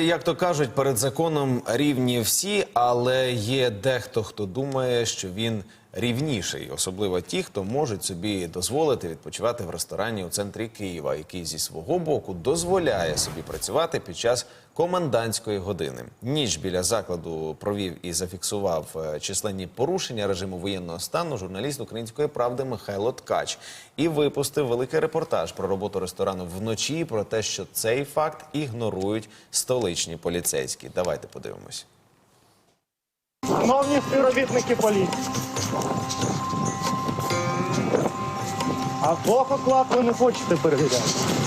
Як то кажуть, перед законом рівні всі, але є дехто, хто думає, що він рівніший, особливо ті, хто можуть собі дозволити відпочивати в ресторані у центрі Києва, який зі свого боку дозволяє собі працювати під час комендантської години. Ніч біля закладу провів і зафіксував е, численні порушення режиму воєнного стану журналіст української правди Михайло Ткач і випустив великий репортаж про роботу ресторану вночі, про те, що цей факт ігнорують столичні поліцейські. Давайте подивимось. Шановні співробітники поліції. А Бохоклад ви не хочете перевіряти.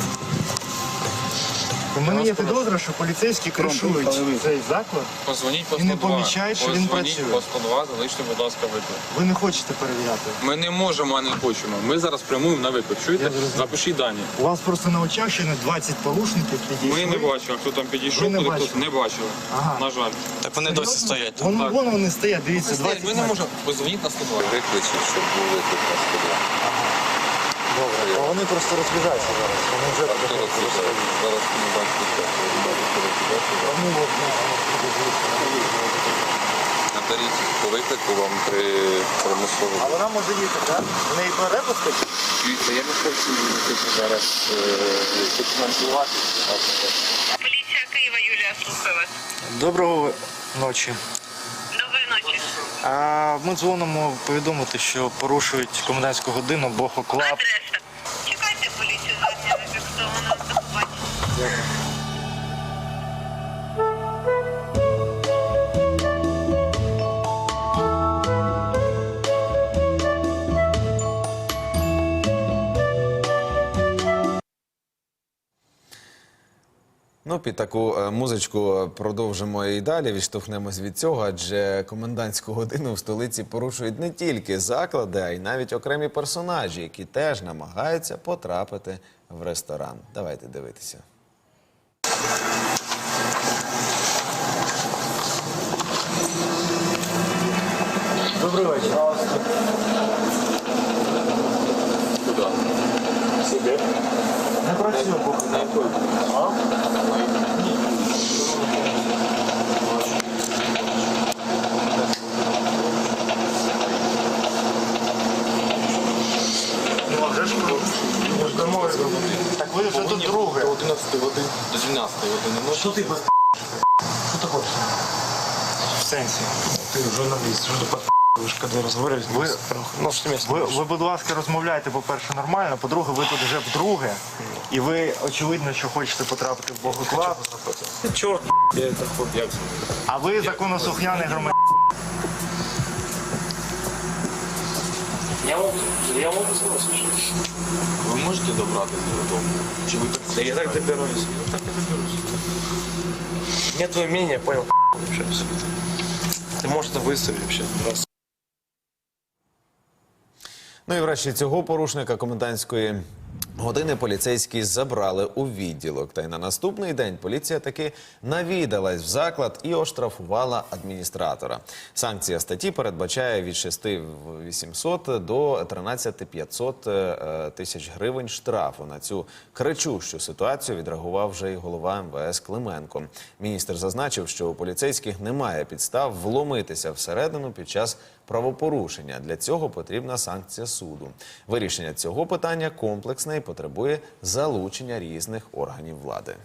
У мене є підозра, що поліцейські кришують цей заклад. Позвоніть по І не помічають, що він Позвоніть працює. по 102, залиште, будь ласка, виклик. Ви не хочете перевіряти. Ми не можемо, а не хочемо. Ми зараз прямуємо на виклик. Чуєте? Зрозумів. Запишіть дані. У вас просто на очах ще не 20 порушників підійшли. Ми не бачили, хто там Ви підійшов, не куди бачили? хтось не бачили. Ага. На жаль. Так вони досі стоять. Вон, вон вони стоять, дивіться, 20 Ми не метрів. можемо. Позвоніть на 102. Викличуть, щоб був виклик на 102. Добре, а вони просто розбіжаються зараз. Вони вже Хто розповідає? Зараз не бачите, що Вони от, ну, Наберіть по виклику вам при примусовому. А вона може їхати, так? В неї перепустить? Дивіться, я не хочу їхати зараз коментувати. Поліція Києва, Юлія, слухаю вас. Доброго ночі. Доброї ночі. А ми дзвонимо повідомити, що порушують комендантську годину Клаб. Адреса. the one. Yeah. Ну, під таку е, музичку продовжимо і далі. Відштовхнемось від цього, адже комендантську годину в столиці порушують не тільки заклади, а й навіть окремі персонажі, які теж намагаються потрапити в ресторан. Давайте дивитися. Добрий вечір. Куди? Собі. Не працює Бохо. Ну, а вже ж ми ж домовились. Так ви вже тут друге. До 11 години, до 12 години. Що ти без Що ти хочеш? В сенсі. Ты журналист, что ты подписываешь, когда разговариваешь? Ви, Ну, что место? ви, ви, будь ласка, розмовляйте, по-перше, нормально, по-друге, ви тут вже вдруге, і ви, очевидно, що хочете потрапити в Богу Клаб, Черт, я это хуй. Я а ви законослухняний громадянин. Я могу, я могу слушать. Ви можете добратися додому? Чи ви так Да я так доберусь. Я так и доберусь. Мне твое мнение, понял, вообще абсолютно. Ты можешь это выставить вообще. Раз. Ну і врешті цього порушника комендантської години поліцейські забрали у відділок. Та й на наступний день поліція таки навідалась в заклад і оштрафувала адміністратора. Санкція статті передбачає від 6 800 до 13 500 е, тисяч гривень штрафу. На цю кричущу ситуацію відреагував вже і голова МВС Клименко. Міністр зазначив, що у поліцейських немає підстав вломитися всередину під час правопорушення. Для цього потрібна санкція суду. Вирішення цього питання комплексне і потребує залучення різних органів влади.